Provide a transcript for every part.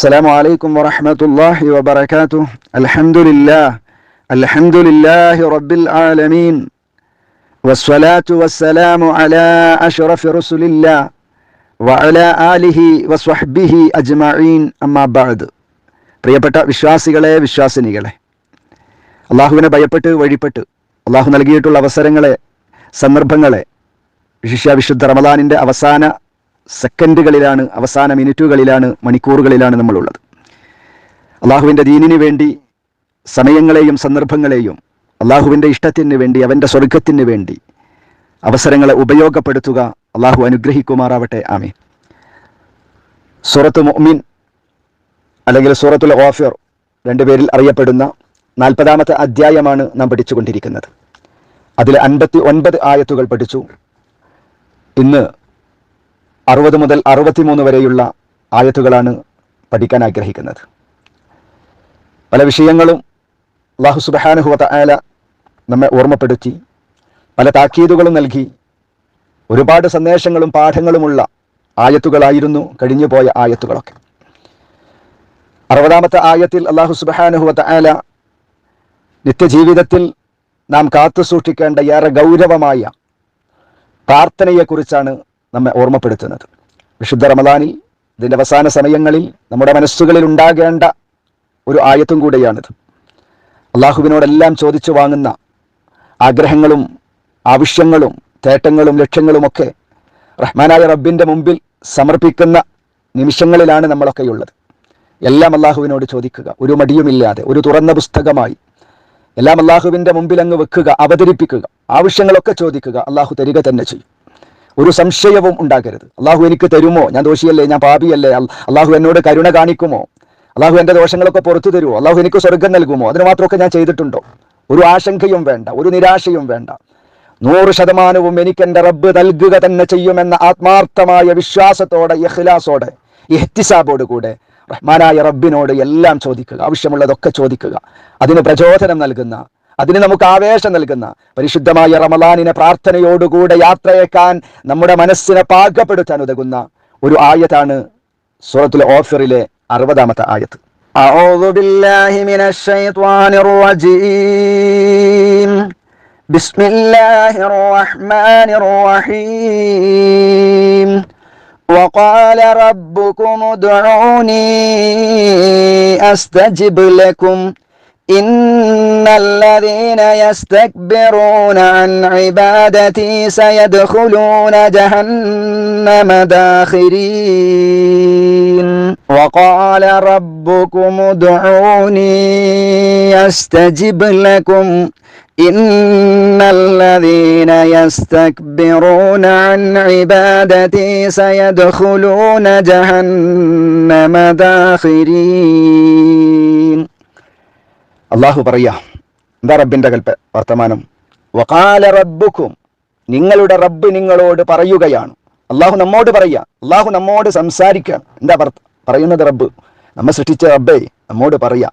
السلام عليكم ورحمة الله وبركاته الحمد لله الحمد لله رب العالمين والصلاة والسلام على أشرف رسل الله وعلى آله وصحبه أجمعين أما بعد പ്രിയപ്പെട്ട വിശ്വാസികളെ വിശ്വാസിനികളെ അള്ളാഹുവിനെ ഭയപ്പെട്ട് വഴിപ്പെട്ട് അള്ളാഹു നൽകിയിട്ടുള്ള അവസരങ്ങളെ സന്ദർഭങ്ങളെ വിശിഷ്യ വിശുദ്ധ റമദാനിൻ്റെ അവസാന സെക്കൻഡുകളിലാണ് അവസാന മിനിറ്റുകളിലാണ് മണിക്കൂറുകളിലാണ് നമ്മളുള്ളത്. അള്ളാഹുവിന്റെ ദീനിനു വേണ്ടി സമയങ്ങളെയും സന്ദർഭങ്ങളെയും അള്ളാഹുവിന്റെ ഇഷ്ടത്തിന് വേണ്ടി അവന്റെ സ്വർഗത്തിന് വേണ്ടി അവസരങ്ങളെ ഉപയോഗപ്പെടുത്തുക അള്ളാഹു അനുഗ്രഹിക്കുമാറാവട്ടെ. ആമേ സൂറത്ത് മൊമിൻ അല്ലെങ്കിൽ സൂറത്തുൽ ഓഫിർ രണ്ടുപേരിൽ അറിയപ്പെടുന്ന നാൽപ്പതാമത്തെ അധ്യായമാണ് നാം പഠിച്ചുകൊണ്ടിരിക്കുന്നത്. അതിൽ അൻപത്തി ഒൻപത് ആയത്തുകൾ പഠിച്ചു. ഇന്ന് അറുപത് മുതൽ അറുപത്തിമൂന്ന് വരെയുള്ള ആയത്തുകളാണ് പഠിക്കാൻ ആഗ്രഹിക്കുന്നത്. പല വിഷയങ്ങളും അള്ളാഹു ആല നമ്മെ ഓർമ്മപ്പെടുത്തി പല താക്കീതുകളും നൽകി ഒരുപാട് സന്ദേശങ്ങളും പാഠങ്ങളുമുള്ള ആയത്തുകളായിരുന്നു കഴിഞ്ഞുപോയ ആയത്തുകളൊക്കെ. അറുപതാമത്തെ ആയത്തിൽ അള്ളാഹു സുബഹാനുഹുവ ആല നിത്യജീവിതത്തിൽ നാം കാത്തു സൂക്ഷിക്കേണ്ട ഏറെ ഗൗരവമായ പ്രാർത്ഥനയെക്കുറിച്ചാണ് നമ്മെ ഓർമ്മപ്പെടുത്തുന്നത്. വിശുദ്ധ റമദാനിൽ ഇതിന്റെ അവസാന സമയങ്ങളിൽ നമ്മുടെ മനസ്സുകളിൽ ഉണ്ടാകേണ്ട ഒരു ആയത്തും കൂടെയാണിത്. അള്ളാഹുവിനോടെല്ലാം ചോദിച്ചു വാങ്ങുന്ന ആഗ്രഹങ്ങളും ആവശ്യങ്ങളും തേട്ടങ്ങളും ലക്ഷ്യങ്ങളുമൊക്കെ റഹ്മാനായ റബ്ബിന്റെ മുമ്പിൽ സമർപ്പിക്കുന്ന നിമിഷങ്ങളിലാണ് നമ്മളൊക്കെയുള്ളത് എല്ലാം അള്ളാഹുവിനോട് ചോദിക്കുക. ഒരു മടിയുമില്ലാതെ ഒരു തുറന്ന പുസ്തകമായി എല്ലാം അള്ളാഹുവിന്റെ മുമ്പിൽ അങ്ങ് വെക്കുക അവതരിപ്പിക്കുക ആവശ്യങ്ങളൊക്കെ ചോദിക്കുക അള്ളാഹു തരിക തന്നെ ചെയ്യും. ഒരു സംശയവും ഉണ്ടാകരുത് അള്ളാഹു എനിക്ക് തരുമോ? ഞാൻ ദോഷിയല്ലേ? ഞാൻ പാപിയല്ലേ? അള്ളാഹു എന്നോട് കരുണ കാണിക്കുമോ? അള്ളാഹു എന്റെ ദോഷങ്ങളൊക്കെ പുറത്തു തരുമോ? അള്ളാഹു എനിക്ക് സ്വർഗം നൽകുമോ? അതിന് മാത്രമൊക്കെ ഞാൻ ചെയ്തിട്ടുണ്ടോ? ഒരു ആശങ്കയും വേണ്ട ഒരു നിരാശയും വേണ്ട. നൂറ് ശതമാനവും എനിക്ക് എന്റെ റബ്ബ് നൽകുക തന്നെ ചെയ്യുമെന്ന ആത്മാർത്ഥമായ വിശ്വാസത്തോടെ ഇഖ്ലാസോടെ ഇഹ്തിസാബോട് കൂടെ റഹ്മാനായ റബ്ബിനോട് എല്ലാം ചോദിക്കുക ആവശ്യമുള്ളതൊക്കെ ചോദിക്കുക. അതിന് പ്രചോദനം നൽകുന്ന അതിന് നമുക്ക് ആവേശം നൽകുന്ന പരിശുദ്ധമായ റമലാനിനെ പ്രാർത്ഥനയോടുകൂടെ യാത്രയേക്കാൻ നമ്മുടെ മനസ്സിനെ പാകപ്പെടുത്താൻ ഉതകുന്ന ഒരു ആയത്താണ് സൂറത്തുൽ ഓഫറിലെ അറുപതാമത്തെ ആയത്ത് أعوذ بالله من الشيطان الرجيم بسم الله الرحمن الرحيم وقال ربكم ادعوني أستجب لكم إن الذين يستكبرون عن عبادتي سيدخلون جهنم داخرين. وقال ربكم ادعوني أستجب لكم. إن الذين يستكبرون عن عبادتي سيدخلون جهنم داخرين. അള്ളാഹു പറയാ എന്താ റബ്ബിന്റെ കൽപ്പ വർത്തമാനം? വകാല റബ്ബുക്കും നിങ്ങളുടെ റബ്ബ് നിങ്ങളോട് പറയുകയാണ്. അള്ളാഹു നമ്മോട് പറയുക അള്ളാഹു നമ്മോട് സംസാരിക്കുകയാണ് എന്താ പറയുന്നത് റബ്ബ്? നമ്മെ സൃഷ്ടിച്ച റബ്ബേ നമ്മോട് പറയാ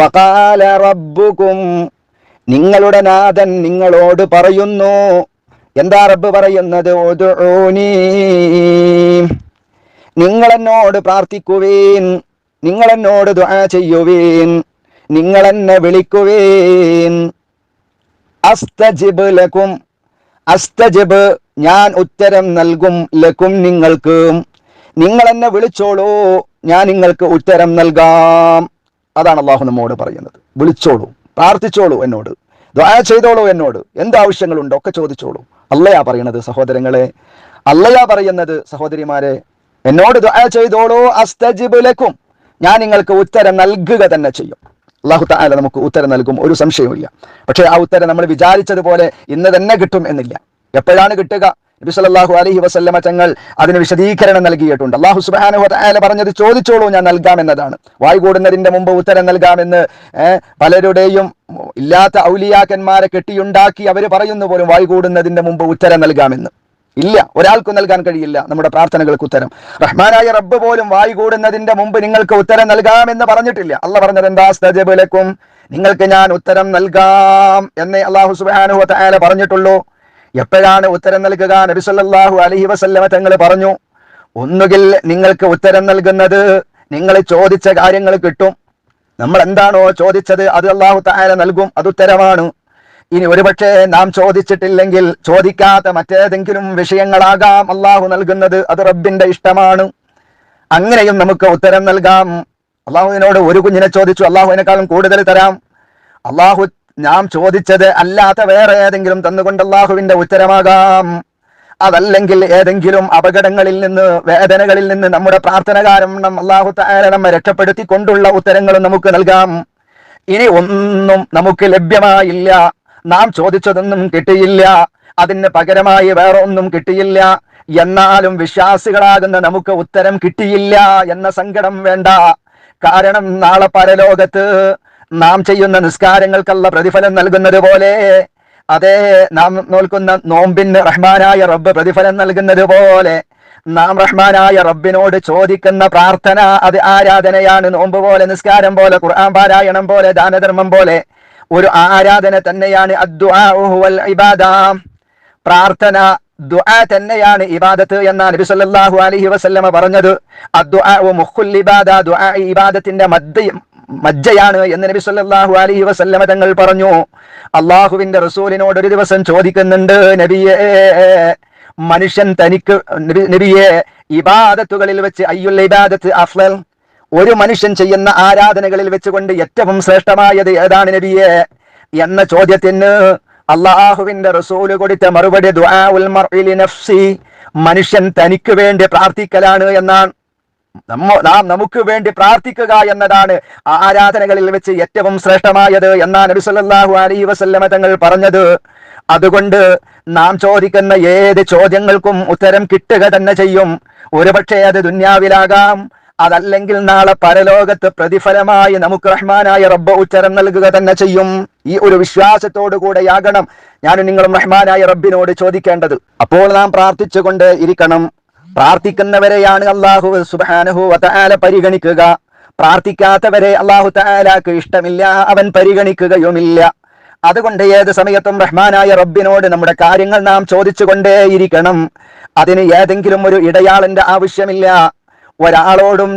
വകാല റബ്ബുക്കും നിങ്ങളുടെ നാഥൻ നിങ്ങളോട് പറയുന്നു. എന്താ റബ്ബ് പറയുന്നത്? നിങ്ങളെന്നോട് പ്രാർത്ഥിക്കുവേൻ നിങ്ങളെന്നോട് ദുആ ചെയ്യുവേൻ. നിങ്ങൾ എന്നെ വിളിക്കുവേൻ. അസ്തജിബ് ഞാൻ ഉത്തരം നൽകും ലക്കും നിങ്ങൾക്ക്. നിങ്ങൾ എന്നെ വിളിച്ചോളൂ ഞാൻ നിങ്ങൾക്ക് ഉത്തരം നൽകാം. അതാണ് അള്ളാഹു നമ്മോട് പറയുന്നത്. വിളിച്ചോളൂ പ്രാർത്ഥിച്ചോളൂ എന്നോട്. ദ്വാര ചെയ്തോളൂ എന്നോട്. എന്താവശ്യങ്ങളുണ്ടോ ഒക്കെ ചോദിച്ചോളൂ. അല്ലയാ പറയുന്നത് സഹോദരങ്ങളെ. അല്ലയാ പറയുന്നത് സഹോദരിമാരെ എന്നോട് ദ്വാര ചെയ്തോളൂ അസ്തജിബ് ലക്കും ഞാൻ നിങ്ങൾക്ക് ഉത്തരം നൽകുക തന്നെ ചെയ്യും. അള്ളാഹു താല നമുക്ക് ഉത്തരം നൽകും ഒരു സംശയവുമില്ല. പക്ഷേ ആ ഉത്തരം നമ്മൾ വിചാരിച്ചതുപോലെ ഇന്ന് തന്നെ കിട്ടും എന്നില്ല. എപ്പോഴാണ് കിട്ടുക? നബി സല്ലല്ലാഹു അലൈഹി വസല്ലമ തങ്ങൾ അതിന് വിശദീകരണം നൽകിയിട്ടുണ്ട്. അള്ളാഹു സുബ്ഹാനഹു വതആല പറഞ്ഞത് ചോദിച്ചോളൂ ഞാൻ നൽകാമെന്നതാണ് വായുകൂടുന്നതിന്റെ മുമ്പ് ഉത്തരം നൽകാമെന്ന് പലരുടെയും ഇല്ലാത്ത ഔലിയാക്കന്മാരെ കെട്ടിയുണ്ടാക്കി അവർ പറയുന്നു പോലും വായുകൂടുന്നതിന്റെ മുമ്പ് ഉത്തരം നൽകാമെന്ന്. ഇല്ല. ഒരാൾക്കും നൽകാൻ കഴിയില്ല. നമ്മുടെ പ്രാർത്ഥനകൾക്ക് ഉത്തരം. റഹ്മാനായ റബ്ബ് പോലും വായു കൂടുന്നതിന്റെ മുമ്പ് നിങ്ങൾക്ക് ഉത്തരം നൽകാമെന്ന് പറഞ്ഞിട്ടില്ല. അല്ല പറഞ്ഞത് എന്താ? നിങ്ങൾക്ക് ഞാൻ ഉത്തരം നൽകാം എന്നേ അള്ളാഹു സുബാനു തആല പറഞ്ഞിട്ടുള്ളൂ. എപ്പോഴാണ് ഉത്തരം നൽകുക? നബി അലഹി അലൈഹി വസല്ലമ തങ്ങൾ പറഞ്ഞു ഒന്നുകിൽ നിങ്ങൾക്ക് ഉത്തരം നൽകുന്നത് നിങ്ങൾ ചോദിച്ച കാര്യങ്ങൾ കിട്ടും. നമ്മൾ എന്താണോ ചോദിച്ചത് അത് അള്ളാഹു താല നൽകും. അത് ഉത്തരമാണ്. ഇനി ഒരുപക്ഷെ നാം ചോദിച്ചിട്ടില്ലെങ്കിൽ ചോദിക്കാത്ത മറ്റേതെങ്കിലും വിഷയങ്ങളാകാം അള്ളാഹു നൽകുന്നത്. അത് റബ്ബിന്റെ ഇഷ്ടമാണ്. അങ്ങനെയും നമുക്ക് ഉത്തരം നൽകാം. അള്ളാഹുവിനോട് ഒരു കുഞ്ഞിനെ ചോദിച്ചു അള്ളാഹുവിനേക്കാളും കൂടുതൽ തരാം? അള്ളാഹു നാം ചോദിച്ചത് അല്ലാത്ത വേറെ ഏതെങ്കിലും തന്നുകൊണ്ട് അള്ളാഹുവിന്റെ ഉത്തരമാകാം. അതല്ലെങ്കിൽ ഏതെങ്കിലും അപകടങ്ങളിൽ നിന്ന് വേദനകളിൽ നിന്ന് നമ്മുടെ പ്രാർത്ഥന കാരണം അള്ളാഹു താര നമ്മെ രക്ഷപ്പെടുത്തിക്കൊണ്ടുള്ള ഉത്തരങ്ങളും നമുക്ക് നൽകാം. ഇനി ഒന്നും നമുക്ക് ലഭ്യമായില്ല. നാം ചോദിച്ചതൊന്നും കിട്ടിയില്ല. അതിന് പകരമായി വേറെ ഒന്നും കിട്ടിയില്ല. എന്നാലും വിശ്വാസികളാകുന്ന നമുക്ക് ഉത്തരം കിട്ടിയില്ല എന്ന സങ്കടം വേണ്ട. കാരണം നാളെ പരലോകത്ത് നാം ചെയ്യുന്ന നിസ്കാരങ്ങൾക്കുള്ള പ്രതിഫലം നൽകുന്നത് പോലെ. അതേ നാം നോൽക്കുന്ന നോമ്പിന് റഹ്മാനായ റബ്ബ് പ്രതിഫലം നൽകുന്നത് പോലെ. നാം റഹ്മാനായ റബ്ബിനോട് ചോദിക്കുന്ന പ്രാർത്ഥന അത് ആരാധനയാണ്. നോമ്പ് പോലെ നിസ്കാരം പോലെ ഖുർആൻ പാരായണം പോലെ ദാനധർമ്മം പോലെ. ഒരു ആരാധന തന്നെയാണ് പ്രാർത്ഥന ദുആ തന്നെയാണ് ഇബാദത്ത് എന്നാണ് നബി സല്ലല്ലാഹു അലൈഹി വസല്ലമ പറഞ്ഞത്. ദുആ ഇബാദത്തിന്റെ മദ്യ മജ്ജയാണ് എന്ന് നബി സല്ലല്ലാഹു അലൈഹി വസല്ലമ തങ്ങൾ പറഞ്ഞു. അള്ളാഹുവിന്റെ റസൂലിനോട് ഒരു ദിവസം ചോദിക്കുന്നുണ്ട് നബിയെ മനുഷ്യൻ തനിക്ക് നബി- നബിയെ ഇബാദത്തുകളിൽ വെച്ച് അയ്യുൽ ഇബാദത്ത് അഫ്ലൽ ഒരു മനുഷ്യൻ ചെയ്യുന്ന ആരാധനകളിൽ വെച്ചുകൊണ്ട് ഏറ്റവും ശ്രേഷ്ഠമായത് ഏതാണ് നബിയെ? എന്ന ചോദ്യത്തിന് അള്ളാഹുവിന്റെ റസൂൽ കൊടുത്ത മറുപടി നഫ്സി മനുഷ്യൻ തനിക്ക് വേണ്ടി പ്രാർത്ഥിക്കലാണ് എന്നാണ്. നമ്മ നാം നമുക്ക് വേണ്ടി പ്രാർത്ഥിക്കുക എന്നതാണ് ആരാധനകളിൽ വെച്ച് ഏറ്റവും ശ്രേഷ്ഠമായത് എന്നാണ് നബി സല്ലല്ലാഹു അലൈഹി വസല്ലമ തങ്ങൾ പറഞ്ഞത്. അതുകൊണ്ട് നാം ചോദിക്കുന്ന ഏത് ചോദ്യങ്ങൾക്കും ഉത്തരം കിട്ടുക തന്നെ ചെയ്യും. ഒരുപക്ഷെ അത് ദുന്യാവിലാകാം അതല്ലെങ്കിൽ നാളെ പരലോകത്ത് പ്രതിഫലമായി നമുക്ക് റഹ്മാനായ റബ്ബ് ഉത്തരം നൽകുക തന്നെ ചെയ്യും. ഈ ഒരു വിശ്വാസത്തോടു കൂടെയാകണം ഞാനും നിങ്ങളും റഹ്മാനായ റബ്ബിനോട് ചോദിക്കേണ്ടത്. അപ്പോൾ നാം പ്രാർത്ഥിച്ചുകൊണ്ട് ഇരിക്കണം. പ്രാർത്ഥിക്കുന്നവരെയാണ് അള്ളാഹു സുബാനഹു വതആല പരിഗണിക്കുക. പ്രാർത്ഥിക്കാത്തവരെ അള്ളാഹു താലാക്ക് ഇഷ്ടമില്ല അവൻ പരിഗണിക്കുകയുമില്ല. അതുകൊണ്ട് ഏത് സമയത്തും റഹ്മാനായ റബ്ബിനോട് നമ്മുടെ കാര്യങ്ങൾ നാം ചോദിച്ചുകൊണ്ടേയിരിക്കണം. അതിന് ഏതെങ്കിലും ഒരു ഇടയാളിന്റെ ആവശ്യമില്ല. ഒരാളോടും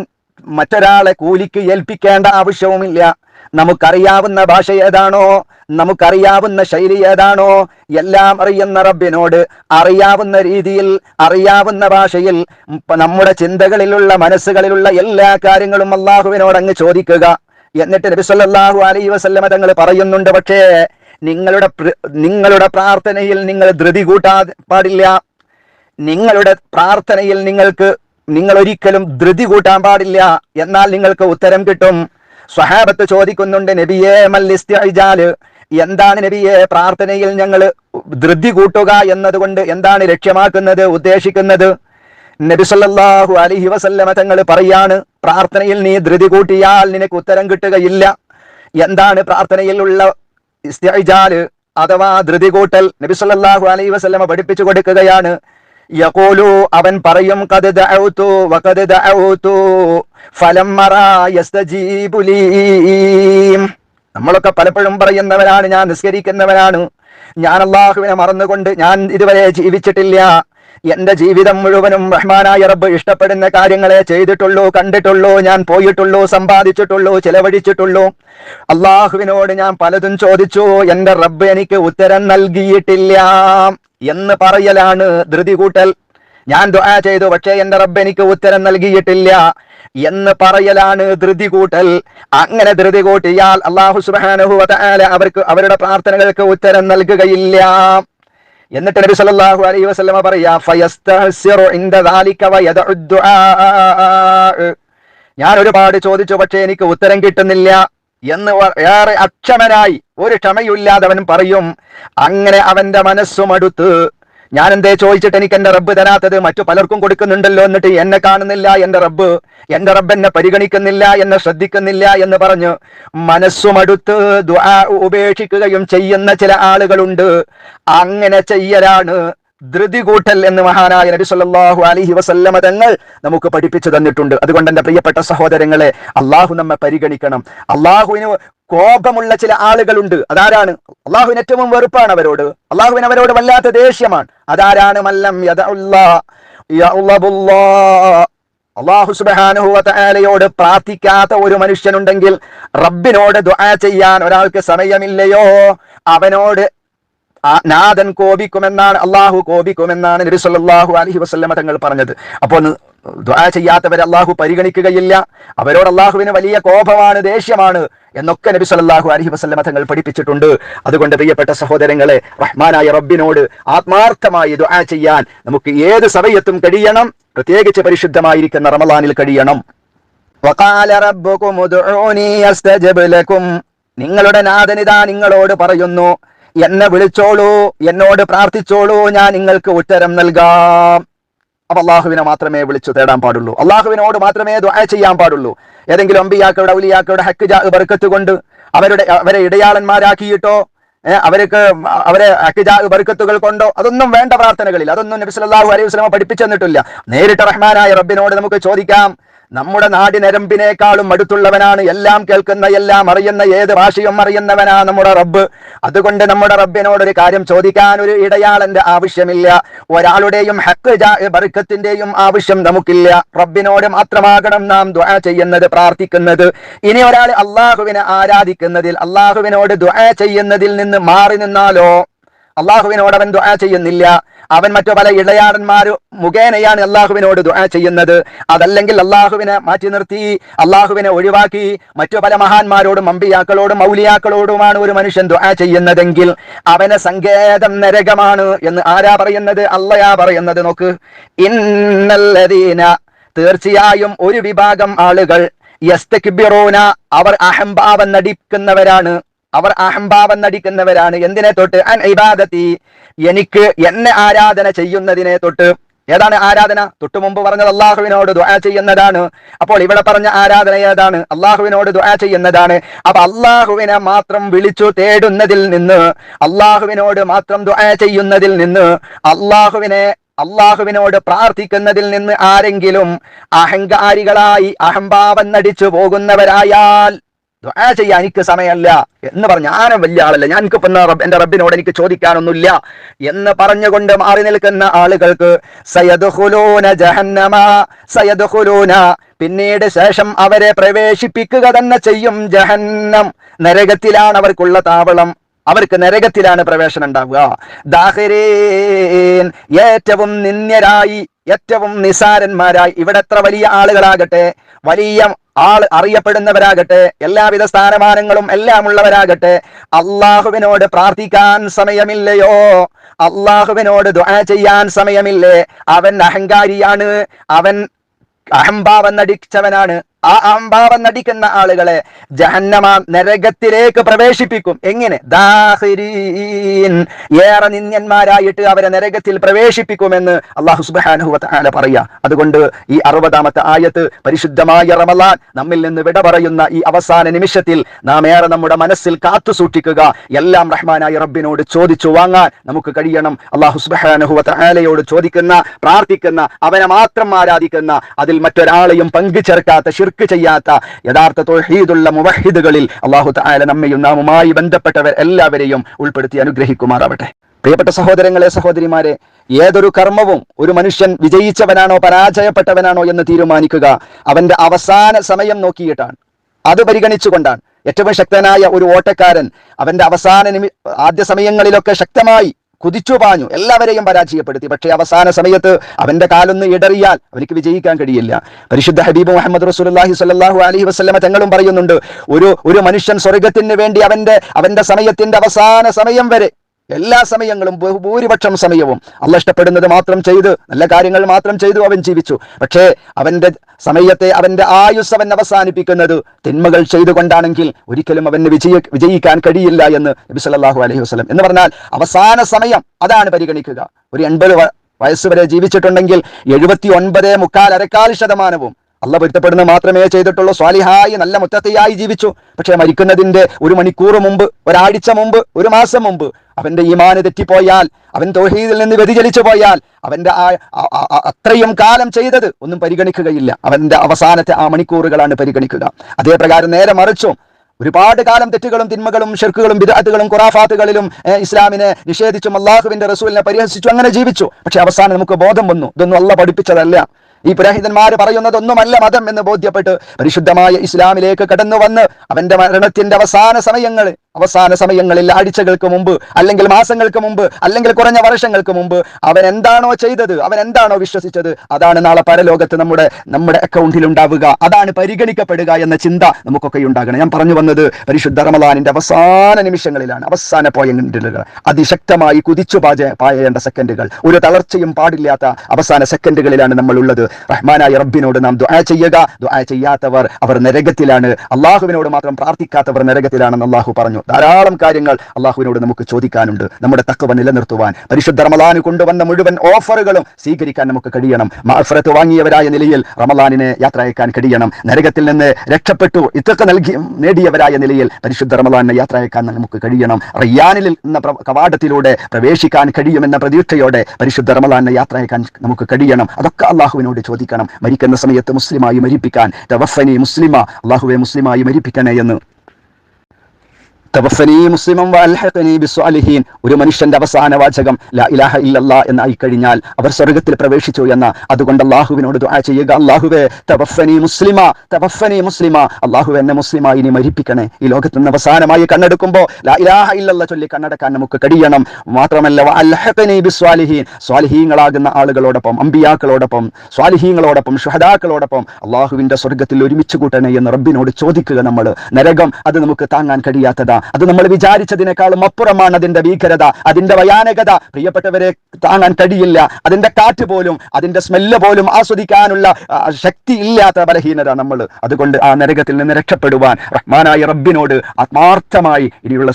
മറ്റൊരാളെ കൂലിക്ക് ഏൽപ്പിക്കേണ്ട ആവശ്യവുമില്ല. നമുക്കറിയാവുന്ന ഭാഷ ഏതാണോ? നമുക്കറിയാവുന്ന ശൈലി ഏതാണോ? എല്ലാം അറിയുന്ന റബ്ബിനോട് അറിയാവുന്ന രീതിയിൽ അറിയാവുന്ന ഭാഷയിൽ നമ്മുടെ ചിന്തകളിലുള്ള മനസ്സുകളിലുള്ള എല്ലാ കാര്യങ്ങളും അള്ളാഹുവിനോട് അങ്ങ് ചോദിക്കുക. എന്നിട്ട് നബി സല്ലല്ലാഹു അലൈഹി വസല്ലമ തങ്ങൾ പറയുന്നുണ്ട് പക്ഷേ നിങ്ങളുടെ നിങ്ങളുടെ പ്രാർത്ഥനയിൽ നിങ്ങൾ ധൃതി കൂട്ടാ പാടില്ല. നിങ്ങളുടെ പ്രാർത്ഥനയിൽ നിങ്ങൾക്ക് നിങ്ങൾ ഒരിക്കലും ധൃതി കൂട്ടാൻ പാടില്ല. എന്നാൽ നിങ്ങൾക്ക് ഉത്തരം കിട്ടും. സ്വഹാബത്ത് ചോദിക്കുന്നുണ്ട് നബിയെ മല്ലിസ്തിജാൽ എന്താണ് നബിയെ പ്രാർത്ഥനയിൽ ഞങ്ങൾ ധൃതി കൂട്ടുക എന്നതുകൊണ്ട് എന്താണ് ലക്ഷ്യമാക്കുന്നത് ഉദ്ദേശിക്കുന്നത്? നബി സല്ലല്ലാഹു അലൈഹി വസല്ലമ തങ്ങൾ പറയാണ് പ്രാർത്ഥനയിൽ നീ ധൃതി കൂട്ടിയാൽ നിനക്ക് ഉത്തരം കിട്ടുകയില്ല. എന്താണ് പ്രാർത്ഥനയിലുള്ള ഇസ്തിജാൽ അഥവാ ധൃതി കൂട്ടൽ? നബി സല്ലല്ലാഹു അലൈഹി വസല്ലമ പഠിപ്പിച്ചു കൊടുക്കുകയാണ് യഖൂലു അവൻ പറയും ഖദ് ദഅഉതു വഖദ് ദഅഉതു ഫലം അറാ യസ്തജീബു ലീ. നമ്മളൊക്കെ പലപ്പോഴും പറയുന്നവരാണ് ഞാൻ നിസ്കരിക്കുന്നവരാണ് ഞാൻ അള്ളാഹുവിനെ മറന്നുകൊണ്ട് ഞാൻ ഇതുവരെ ജീവിച്ചിട്ടില്ല. എന്റെ ജീവിതം മുഴുവനും റഹ്മാനായ റബ്ബ് ഇഷ്ടപ്പെടുന്ന കാര്യങ്ങളെ ചെയ്തിട്ടുള്ളൂ കണ്ടിട്ടുള്ളൂ ഞാൻ പോയിട്ടുള്ളൂ സമ്പാദിച്ചിട്ടുള്ളൂ ചെലവഴിച്ചിട്ടുള്ളൂ. അള്ളാഹുവിനോട് ഞാൻ പലതും ചോദിച്ചു എന്റെ റബ്ബ് എനിക്ക് ഉത്തരം നൽകിയിട്ടില്ല. എന്ന് പറയലാണ് ധൃതി കൂട്ടൽ. ഞാൻ ദുആ ചെയ്തു പക്ഷേ എന്റെ റബ്ബ് എനിക്ക് ഉത്തരം നൽകിയിട്ടില്ല എന്ന് പറയലാണ് ധൃതി കൂട്ടൽ. അങ്ങനെ ധൃതി കൂട്ടിയാൽ അള്ളാഹു വതആല അവർക്ക് അവരുടെ പ്രാർത്ഥനകൾക്ക് ഉത്തരം നൽകുകയില്ല. എന്നിട്ട് നബി സല്ലല്ലാഹു അലൈഹി വസല്ലമ പറയാ ഫയസ്തഹസിറു ഞാൻ ഒരുപാട് ചോദിച്ചു പക്ഷേ എനിക്ക് ഉത്തരം കിട്ടുന്നില്ല. എന്ന് ഏറെ അക്ഷമനായി ഒരു ക്ഷമയില്ലാതെ അവൻ പറയും അങ്ങനെ അവന്റെ മനസ്സും അടുത്ത്. ഞാൻ എന്തേ ചോദിച്ചിട്ട് എനിക്ക് എന്റെ റബ്ബ് തരാത്തത്? മറ്റു പലർക്കും കൊടുക്കുന്നുണ്ടല്ലോ എന്നിട്ട് എന്നെ കാണുന്നില്ല എന്റെ റബ്ബ്. എന്റെ റബ്ബ് എന്നെ പരിഗണിക്കുന്നില്ല എന്നെ ശ്രദ്ധിക്കുന്നില്ല എന്ന് പറഞ്ഞു മനസ്സുമടുത്ത് ഉപേക്ഷിക്കുകയും ചെയ്യുന്ന ചില ആളുകളുണ്ട്. അങ്ങനെ ചെയ്യലാണ്. ധൃതി കൂട്ടൽ എന്ന് മഹാനായ നബി സല്ലല്ലാഹു അലൈഹി വസല്ലമ തങ്ങൾ നമുക്ക് പഠിപ്പിച്ചു തന്നിട്ടുണ്ട്. അതുകൊണ്ട് എന്റെ പ്രിയപ്പെട്ട സഹോദരങ്ങളെ അള്ളാഹു നമ്മെ പരിഗണിക്കണം. അള്ളാഹുവിന് കോപമുള്ള ചില ആളുകളുണ്ട്. അതാരാണ്? അള്ളാഹുവിന് ഏറ്റവും വെറുപ്പാണ് അവരോട്. അള്ളാഹുവിന് അവരോട് വല്ലാത്ത ദേഷ്യമാണ്. അതാരാണ്? മല്ലം അള്ളാഹു സുബാനുഹുവലയോട് പ്രാർത്ഥിക്കാത്ത ഒരു മനുഷ്യനുണ്ടെങ്കിൽ റബ്ബിനോട് ദുആ ചെയ്യാൻ ഒരാൾക്ക് സമയമില്ലയോ? അവനോട് നാഥൻ കോപിക്കുമെന്നാണ് അള്ളാഹു കോപിക്കുമെന്നാണ് നബി സല്ലല്ലാഹു അലൈഹി വസല്ലമ തങ്ങൾ പറഞ്ഞത്. അപ്പോൾ ദുആ ചെയ്യാത്തവരെ അള്ളാഹു പരിഗണിക്കുകയില്ല. അവരോട് അള്ളാഹുവിന് വലിയ കോപമാണ് ദേഷ്യമാണ് എന്നൊക്കെ നബി സല്ലാഹു അലഹി വസല്ലമ തങ്ങൾ പഠിപ്പിച്ചിട്ടുണ്ട്. അതുകൊണ്ട് പ്രിയപ്പെട്ട സഹോദരങ്ങളെ റഹ്മാനായ റബ്ബിനോട് ആത്മാർത്ഥമായി ദ്വാ ചെയ്യാൻ നമുക്ക് ഏത് സമയത്തും കഴിയണം. പ്രത്യേകിച്ച് പരിശുദ്ധമായിരിക്കുന്ന റമലാനിൽ കഴിയണം. നിങ്ങളുടെ നാഥനിതാ നിങ്ങളോട് പറയുന്നു. എന്നെ വിളിച്ചോളൂ എന്നോട് പ്രാർത്ഥിച്ചോളൂ ഞാൻ നിങ്ങൾക്ക് ഉത്തരം നൽകാം. അപ്പൊ അള്ളാഹുവിനെ മാത്രമേ വിളിച്ചു തേടാൻ പാടുള്ളൂ. അള്ളാഹുവിനോട് മാത്രമേ ദുആ ചെയ്യാൻ പാടുള്ളൂ. ഏതെങ്കിലും അമ്പിയാക്കളുടെ ഔലിയാക്കളുടെ ഹക്ക് ബർക്കത്ത് കൊണ്ട് അവരുടെ അവരെ ഇടയാളന്മാരാക്കിയിട്ടോ അവർക്ക് അവരെ ബർക്കത്തുകൾ കൊണ്ടോ അതൊന്നും വേണ്ട പ്രാർത്ഥനകളിൽ. അതൊന്നും നബി സല്ലല്ലാഹു അലൈഹി വസല്ലമ പഠിപ്പിച്ചു തന്നിട്ടില്ല. നേരിട്ട് റഹ്മാനായ റബ്ബിനോട് നമുക്ക് ചോദിക്കാം നമ്മുടെ നാടിനരമ്പിനേക്കാളും അടുത്തുള്ളവനാണ് എല്ലാം കേൾക്കുന്ന എല്ലാം അറിയുന്ന ഏത് ഭാഷയും അറിയുന്നവനാ നമ്മുടെ റബ്ബ്. അതുകൊണ്ട് നമ്മുടെ റബ്ബിനോട് ഒരു കാര്യം ചോദിക്കാൻ ഒരു ഇടയാളന്റെ ആവശ്യമില്ല. ഒരാളുടെയും ഹക്ക് ബർക്കത്തിന്റെയും ആവശ്യം നമുക്കില്ല. റബ്ബിനോട് മാത്രമാകണം നാം ദുആ ചെയ്യുന്നത് പ്രാർത്ഥിക്കുന്നത്. ഇനി ഒരാൾ അള്ളാഹുവിനെ ആരാധിക്കുന്നതിൽ അള്ളാഹുവിനോട് ദുആ ചെയ്യുന്നതിൽ നിന്ന് മാറി നിന്നാലോ? അള്ളാഹുവിനോട് അവൻ ദുആ ചെയ്യുന്നില്ല. അവൻ മറ്റു പല ഇളയാടന്മാർ മുഖേനയാണ് അള്ളാഹുവിനോട് ദുആ ചെയ്യുന്നത്. അതല്ലെങ്കിൽ അള്ളാഹുവിനെ മാറ്റി നിർത്തി അള്ളാഹുവിനെ ഒഴിവാക്കി മറ്റു പല മഹാന്മാരോടും അമ്പിയാക്കളോടും മൗലിയാക്കളോടുമാണ് ഒരു മനുഷ്യൻ ദുആ ചെയ്യുന്നതെങ്കിൽ അവനെ സങ്കേതം നരകമാണ് എന്ന് ആരാ പറയുന്നത്? അള്ളയാ പറയുന്നത് നോക്ക്. ഇന്നല്ലതീന തീർച്ചയായും ഒരു വിഭാഗം ആളുകൾ യസ്തക്ബിറൂന അവർ അഹംഭാവം നടിക്കുന്നവരാണ്. അവർ അഹംഭാവം നടിക്കുന്നവരാണ്. എന്തിനെ തൊട്ട്? അൻ ഇബാദത്തി. എനിക്ക് എന്നെ ആരാധന ചെയ്യുന്നതിനെ തൊട്ട്. ഏതാണ് ആരാധന? തൊട്ടു മുമ്പ് പറഞ്ഞത് അള്ളാഹുവിനോട് ദുആ ചെയ്യുന്നതാണ്. അപ്പോൾ ഇവിടെ പറഞ്ഞ ആരാധന ഏതാണ്? അള്ളാഹുവിനോട് ദുആ ചെയ്യുന്നതാണ്. അപ്പൊ അള്ളാഹുവിനെ മാത്രം വിളിച്ചു തേടുന്നതിൽ നിന്ന് അള്ളാഹുവിനോട് മാത്രം ദുആ ചെയ്യുന്നതിൽ നിന്ന് അള്ളാഹുവിനെ അള്ളാഹുവിനോട് പ്രാർത്ഥിക്കുന്നതിൽ നിന്ന് ആരെങ്കിലും അഹങ്കാരികളായി അഹംഭാവം നടിച്ചു പോകുന്നവരായാൽ ദുആ ചെയ്യാൻ എനിക്ക് സമയമല്ല എന്ന് പറഞ്ഞ ഞാനും വലിയ ആളല്ല. ഞാൻ എനിക്ക് ഇപ്പൊ എന്റെ റബ്ബിനോട് എനിക്ക് ചോദിക്കാനൊന്നുമില്ല എന്ന് പറഞ്ഞുകൊണ്ട് മാറി നിൽക്കുന്ന ആളുകൾക്ക് സയദുഹുലൂന ജഹന്നമ സയദുഹുലൂന പിന്നീട് ശേഷം അവരെ പ്രവേശിപ്പിക്കുക തന്നെ ചെയ്യും ജഹന്നം. നരകത്തിലാണ് അവർക്കുള്ള താവളം. അവർക്ക് നരകത്തിലാണ് പ്രവേശനം ഉണ്ടാവുക. ദാഹിരീൻ ഏറ്റവും നിന്ദ്യരായി ഏറ്റവും നിസാരന്മാരായി. ഇവിടെ എത്ര വലിയ ആളുകളാകട്ടെ വലിയ ആൾ അറിയപ്പെടുന്നവരാകട്ടെ എല്ലാവിധ സ്ഥാനമാനങ്ങളും എല്ലാം ഉള്ളവരാകട്ടെ അള്ളാഹുവിനോട് പ്രാർത്ഥിക്കാൻ സമയമില്ലയോ? അള്ളാഹുവിനോട് ദുആ ചെയ്യാൻ സമയമില്ലേ? അവൻ അഹങ്കാരിയാണ് അവൻ അഹംഭാവം നടിച്ചവനാണ്. ആ അഹംഭാവം നടിക്കുന്ന ആളുകളെ ജഹന്നമ നരകത്തിലേക്ക് പ്രവേശിപ്പിക്കും. എങ്ങനെ? ദാഹിരീൻ. ഏറെ നിന്യന്മാരായിട്ട് അവരെ നരകത്തിൽ പ്രവേശിപ്പിക്കുമെന്ന് അള്ളാഹു സുബാനുഹുല പറയാ. അതുകൊണ്ട് ഈ അറുപതാമത്തെ ആയത്ത് പരിശുദ്ധമായ റമലാൻ നമ്മിൽ നിന്ന് വിട പറയുന്ന ഈ അവസാന നിമിഷത്തിൽ നാം ഏറെ നമ്മുടെ മനസ്സിൽ കാത്തു സൂക്ഷിക്കുക. എല്ലാം റഹ്മാനായ റബ്ബിനോട് ചോദിച്ചു വാങ്ങാൻ നമുക്ക് കഴിയണം. അള്ളാഹു സുബാനുഹുവലയോട് ചോദിക്കുന്ന പ്രാർത്ഥിക്കുന്ന അവനെ മാത്രം ആരാധിക്കുന്ന അതിൽ മറ്റൊരാളെയും പങ്കുചേർക്കാത്ത ശിർക്ക് ചെയ്യാത്ത യഥാർത്ഥ തൊഴീദുള്ള മുവഹിദുകളിൽ അള്ളാഹു തായ നമ്മയും നാമുമായി ബന്ധപ്പെട്ടവർ എല്ലാവരെയും ഉൾപ്പെടുത്തി അനുഗ്രഹിക്കുമാറാവട്ടെ. പ്രിയപ്പെട്ട സഹോദരങ്ങളെ സഹോദരിമാരെ ഏതൊരു കർമ്മവും ഒരു മനുഷ്യൻ വിജയിച്ചവനാണോ പരാജയപ്പെട്ടവനാണോ എന്ന് തീരുമാനിക്കുക അവന്റെ അവസാന സമയം നോക്കിയിട്ടാണ്. അത് പരിഗണിച്ചുകൊണ്ടാണ്. ഏറ്റവും ശക്തനായ ഒരു ഓട്ടക്കാരൻ അവന്റെ അവസാന നിമി ആദ്യ സമയങ്ങളിലൊക്കെ ശക്തമായി കുതിച്ചു പാഞ്ഞു. എല്ലാവരെയും പരാജയപ്പെടുത്തി. പക്ഷേ അവസാന സമയത്ത് അവന്റെ കാലൊന്ന് ഇടറിയാൽ അവനിക്ക് വിജയിക്കാൻ കഴിയില്ല. പരിശുദ്ധ ഹബീബ് മുഹമ്മദ് റസൂലുള്ളാഹി സ്വല്ലല്ലാഹു അലഹി വസ്ലമ തങ്ങളും പറയുന്നുണ്ട് ഒരു ഒരു മനുഷ്യൻ സ്വർഗത്തിന് വേണ്ടി അവന്റെ അവന്റെ സമയത്തിന്റെ അവസാന സമയം വരെ എല്ലാ സമയങ്ങളും ഭൂരിപക്ഷം സമയവും അല്ല ഇഷ്ടപ്പെടുന്നത് മാത്രം ചെയ്തു നല്ല കാര്യങ്ങൾ മാത്രം ചെയ്തു അവൻ ജീവിച്ചു. പക്ഷേ അവന്റെ സമയത്തെ അവന്റെ ആയുസ് അവൻ അവസാനിപ്പിക്കുന്നത് തിന്മകൾ ചെയ്തുകൊണ്ടാണെങ്കിൽ ഒരിക്കലും അവന് വിജയ വിജയിക്കാൻ കഴിയില്ല എന്ന് നബി സല്ലാഹു അലൈഹി വസ്ലം എന്ന് പറഞ്ഞാൽ അവസാന സമയം അതാണ് പരിഗണിക്കുക. ഒരു എൺപത് വയസ്സ് വരെ ജീവിച്ചിട്ടുണ്ടെങ്കിൽ എഴുപത്തി ഒൻപത് മുക്കാൽ അരക്കാൽ ശതമാനവും അല്ല പൊരുത്തപ്പെടുന്ന മാത്രമേ ചെയ്തിട്ടുള്ളൂ. സ്വാലിഹായി നല്ല മുത്തത്തെയായി ജീവിച്ചു. പക്ഷെ മരിക്കുന്നതിന്റെ ഒരു മണിക്കൂർ മുമ്പ് ഒരാഴ്ച മുമ്പ് ഒരു മാസം മുമ്പ് അവന്റെ ഈമാന് തെറ്റിപ്പോയാൽ അവൻ തോഹീദിൽ നിന്ന് വ്യതിചലിച്ചു പോയാൽ അവന്റെ ആ അത്രയും കാലം ചെയ്തത് ഒന്നും പരിഗണിക്കുകയില്ല. അവന്റെ അവസാനത്തെ ആ മണിക്കൂറുകളാണ് പരിഗണിക്കുക. അതേപ്രകാരം നേരെ മറിച്ചും. ഒരുപാട് കാലം തെറ്റുകളും തിന്മകളും ഷെർക്കുകളും വിദാത്തുകളും ഖുറാഫാത്തുകളിലും ഇസ്ലാമിനെ നിഷേധിച്ചും അള്ളാഹുവിന്റെ റസൂലിനെ പരിഹസിച്ചു അങ്ങനെ ജീവിച്ചു. പക്ഷെ അവസാനം നമുക്ക് ബോധം വന്നു. ഇതൊന്നും അല്ല പഠിപ്പിച്ചതല്ല. ഈ പുരോഹിതന്മാർ പറയുന്നതൊന്നുമല്ല മതം എന്ന് ബോധ്യപ്പെട്ട് പരിശുദ്ധമായ ഇസ്ലാമിലേക്ക് കടന്നു വന്ന് അവന്റെ മരണത്തിന്റെ അവസാന സമയങ്ങൾ അവസാന സമയങ്ങളിൽ ആഴ്ചകൾക്ക് മുമ്പ് അല്ലെങ്കിൽ മാസങ്ങൾക്ക് മുമ്പ് അല്ലെങ്കിൽ കുറഞ്ഞ വർഷങ്ങൾക്ക് മുമ്പ് അവൻ എന്താണോ ചെയ്തത് അവൻ എന്താണോ വിശ്വസിച്ചത് അതാണ് നാളെ പരലോകത്ത് നമ്മുടെ നമ്മുടെ അക്കൗണ്ടിൽ ഉണ്ടാവുക. അതാണ് പരിഗണിക്കപ്പെടുക എന്ന ചിന്ത നമുക്കൊക്കെ ഉണ്ടാകണം. ഞാൻ പറഞ്ഞു വന്നത് പരിശുദ്ധ റമദാനിന്റെ അവസാന നിമിഷങ്ങളിലാണ് അവസാന പോയിന്റുകൾ അതിശക്തമായി കുതിച്ചു പാച പായേണ്ട സെക്കൻഡുകൾ ഒരു തളർച്ചയും പാടില്ലാത്ത അവസാന സെക്കൻഡുകളിലാണ് നമ്മൾ ഉള്ളത് റഹ്മാനായ റബ്ബിനോട് നാം ദുആ ചെയ്യുക. ദുആ ചെയ്യാത്തവർ അവർ നരകത്തിലാണ്. അള്ളാഹുവിനോട് മാത്രം പ്രാർത്ഥിക്കാത്തവർ നരകത്തിലാണെന്ന് അള്ളാഹു പറഞ്ഞു. ധാരാളം കാര്യങ്ങൾ അള്ളാഹുവിനോട് നമുക്ക് ചോദിക്കാനുണ്ട്. നമ്മുടെ തക്കവ നിലനിർത്തുവാൻ പരിശുദ്ധ റമലാന് കൊണ്ടുവന്ന മുഴുവൻ ഓഫറുകളും സ്വീകരിക്കാൻ നമുക്ക് കഴിയണം. മാഫറത്ത് വാങ്ങിയവരായ നിലയിൽ റമലാനിനെ യാത്ര അയക്കാൻ കഴിയണം. നരകത്തിൽ നിന്ന് രക്ഷപ്പെട്ടു ഇതൊക്കെ നൽകി നേടിയവരായ നിലയിൽ പരിശുദ്ധ റമലാനെ യാത്ര അയക്കാൻ നമുക്ക് കഴിയണം. റയ്യാനിൽ എന്ന കവാടത്തിലൂടെ പ്രവേശിക്കാൻ കഴിയുമെന്ന പ്രതീക്ഷയോടെ പരിശുദ്ധ റമലാനെ യാത്ര അയക്കാൻ നമുക്ക് കഴിയണം. അതൊക്കെ അള്ളാഹുവിനോട് ചോദിക്കണം. മരിക്കുന്ന സമയത്ത് മുസ്ലിമായി മരിപ്പിക്കാൻ. തവഫനെ മുസ്ലിമ. അള്ളാഹുവെ മുസ്ലിമായി മരിപ്പിക്കണേ എന്ന്. മുസ്ലിമം ഒരു മനുഷ്യന്റെ അവസാന വാചകം ലാ ഇലാഹ ഇല്ലല്ലാ എന്നായി കഴിഞ്ഞാൽ അവർ സ്വർഗത്തിൽ പ്രവേശിച്ചു എന്ന. അതുകൊണ്ട് അള്ളാഹുവിനോട് ദുആ ചെയ്യുക അള്ളാഹുവേ തബഫനി മുസ്ലിമ തബഫനി മുസ്ലിമ. അള്ളാഹു എന്നെ മുസ്ലിമായി ഇനി മരിപ്പിക്കണേ. ഈ ലോകത്ത് നിന്ന് അവസാനമായി കണ്ണെടുക്കുമ്പോൾ ലാ ഇലാഹ ഇല്ലല്ലാ ചൊല്ലി കണ്ണടക്കാൻ നമുക്ക് കഴിയണം. മാത്രമല്ല വഅൽഹഖനി ബിസ്വാലിഹീൻ സ്വാലിഹീങ്ങളാകുന്ന ആളുകളോടൊപ്പം അമ്പിയാക്കളോടൊപ്പം സ്വാലിഹീങ്ങളോടൊപ്പം ഷുഹദാക്കളോടൊപ്പം അള്ളാഹുവിന്റെ സ്വർഗത്തിൽ ഒരുമിച്ച് കൂട്ടണേ എന്ന് റബ്ബിനോട് ചോദിക്കുക നമ്മൾ. നരകം അത് നമുക്ക് താങ്ങാൻ കഴിയാത്തതാ. അത് നമ്മൾ വിചാരിച്ചതിനേക്കാളും അപ്പുറമാണ് അതിന്റെ ഭീകരത അതിന്റെ ഭയാനകത. പ്രിയപ്പെട്ടവരെ താങ്ങാൻ കഴിയില്ല. അതിന്റെ കാറ്റ് പോലും അതിന്റെ സ്മെല്ല് പോലും ആസ്വദിക്കാനുള്ള ശക്തി ഇല്ലാത്ത ബലഹീനത നമ്മൾ. അതുകൊണ്ട് ആ നരകത്തിൽ നിന്ന് രക്ഷപ്പെടുവാൻ റഹ്മാനായ റബ്ബിനോട് ആത്മാർത്ഥമായി ഇനിയുള്ള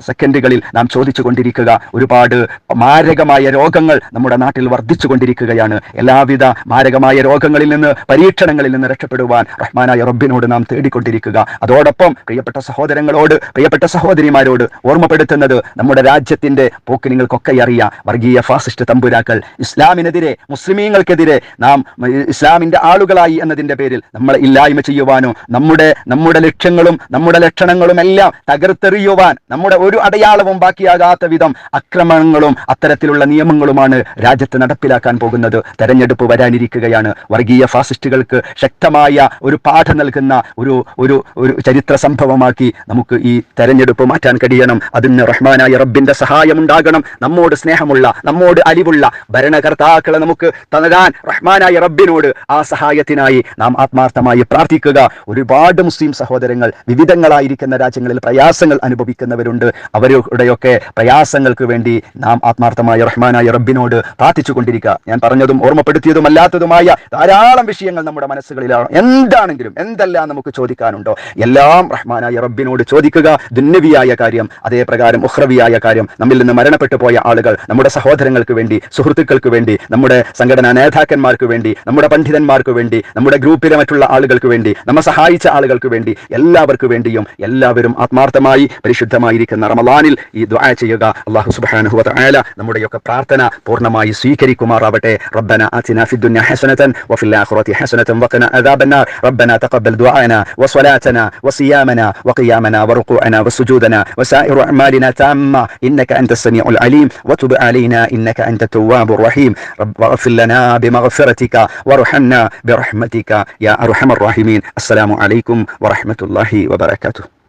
സെക്കൻഡുകളിൽ നാം ചോദിച്ചു കൊണ്ടിരിക്കുക. ഒരുപാട് മാരകമായ രോഗങ്ങൾ നമ്മുടെ നാട്ടിൽ വർദ്ധിച്ചു കൊണ്ടിരിക്കുകയാണ്. എല്ലാവിധ മാരകമായ രോഗങ്ങളിൽ നിന്ന് പരീക്ഷണങ്ങളിൽ നിന്ന് രക്ഷപ്പെടുവാൻ റഹ്മാനായ റബ്ബിനോട് നാം തേടിക്കൊണ്ടിരിക്കുക. അതോടൊപ്പം പ്രിയപ്പെട്ട സഹോദരങ്ങളോട് പ്രിയപ്പെട്ട സഹോദരിമാരോട് ഓർമ്മപ്പെടുത്തുന്നത് നമ്മുടെ രാജ്യത്തിന്റെ പോക്ക് നിങ്ങൾക്കൊക്കെ അറിയാം. വർഗീയ ഫാസിസ്റ്റ് തമ്പുരാക്കൾ ഇസ്ലാമിനെതിരെ മുസ്ലിമീങ്ങൾക്കെതിരെ നാം ഇസ്ലാമിന്റെ ആളുകളായി എന്നതിന്റെ പേരിൽ നമ്മൾ ഇല്ലായ്മ ചെയ്യുവാനോ നമ്മുടെ നമ്മുടെ ലക്ഷ്യങ്ങളും നമ്മുടെ ലക്ഷണങ്ങളും എല്ലാം തകർത്തെറിയുവാൻ നമ്മുടെ ഒരു അടയാളവും ബാക്കിയാകാത്ത വിധം അക്രമങ്ങളും അത്തരത്തിലുള്ള നിയമങ്ങളുമാണ് രാജ്യത്ത് നടപ്പിലാക്കാൻ പോകുന്നത്. തെരഞ്ഞെടുപ്പ് വരാനിരിക്കുകയാണ്. വർഗീയ ഫാസിസ്റ്റുകൾക്ക് ശക്തമായ ഒരു പാഠം നൽകുന്ന ഒരു ഒരു ചരിത്ര സംഭവമാക്കി നമുക്ക് ഈ തെരഞ്ഞെടുപ്പ് മാറ്റാൻ കഴിയണം. അതിന് റഹ്മാനായ റബ്ബിന്റെ സഹായം ഉണ്ടാകണം നമ്മോട് സ്നേഹമുള്ള നമ്മോട് അലിവുള്ള ഭരണകർത്താക്കളെ നമുക്ക് തനരാൻ റഹ്മാനായ റബ്ബിനോട് ആ സഹായത്തിനായി നാം ആത്മാർത്ഥമായി പ്രാർത്ഥിക്കുക. ഒരുപാട് മുസ്ലിം സഹോദരങ്ങൾ വിവിധങ്ങളായിരിക്കുന്ന രാജ്യങ്ങളിൽ പ്രയാസങ്ങൾ അനുഭവിക്കുന്നവരുണ്ട്. അവരുടെയൊക്കെ പ്രയാസങ്ങൾക്ക് വേണ്ടി നാം ആത്മാർത്ഥമായ റഹ്മാനായ റബ്ബിനോട് പ്രാർത്ഥിച്ചു കൊണ്ടിരിക്കുക ഞാൻ പറഞ്ഞതും ഓർമ്മപ്പെടുത്തിയതുമല്ലാത്തതുമായ ധാരാളം വിഷയങ്ങൾ നമ്മുടെ മനസ്സുകളിലാണ്. എന്താണെങ്കിലും എന്തെല്ലാം നമുക്ക് ചോദിക്കാനുണ്ടോ? എല്ലാം റഹ്മാനായ റബ്ബിനോട് ചോദിക്കുക. ദുന്നവിയായ കാര്യം അതേ പ്രകാരം ഉഹ്രവിയായ കാര്യം നമ്മിൽ നിന്ന് മരണപ്പെട്ടു പോയ ആളുകൾ നമ്മുടെ സഹോദരങ്ങൾക്ക് വേണ്ടി സുഹൃത്തുക്കൾക്ക് വേണ്ടി നമ്മുടെ സംഘടനാ നേതാക്കന്മാർക്ക് വേണ്ടി നമ്മുടെ പണ്ഡിതന്മാർക്ക് വേണ്ടി നമ്മുടെ ഗ്രൂപ്പിലെ മറ്റുള്ള ആളുകൾക്ക് വേണ്ടി നമ്മെ സഹായിച്ച ആളുകൾക്ക് വേണ്ടി എല്ലാവർക്കു വേണ്ടിയും എല്ലാവരും ആത്മാർത്ഥമായി പരിശുദ്ധമായിരിക്കുന്ന റമലാനിൽ ഈ ദുആ ചെയ്യുക അള്ളാഹു സുബ്ഹാനഹു വ തആല നമ്മുടെയൊക്കെ പ്രാർത്ഥന പൂർണ്ണമായി സ്വീകരിക്കുമാറാവട്ടെ റബ്ബന ആതിന ഫിദ് ദുനിയ ഹസനതൻ വഫിൽ ആഖിറതി ഹസനതൻ വഖിന അദാബന്നാർ റബ്ബന തഖബ്ബൽ ദുആന وصلاتنا وصيامنا وقيامنا وركوعنا وسجودنا وسائر أعمالنا تامة. إنك أنت السميع العليم. وتب علينا. إنك أنت التواب الرحيم. رب واغفر لنا بمغفرتك. وارحمنا برحمتك. يا أرحم الراحمين. السلام عليكم ورحمة الله وبركاته.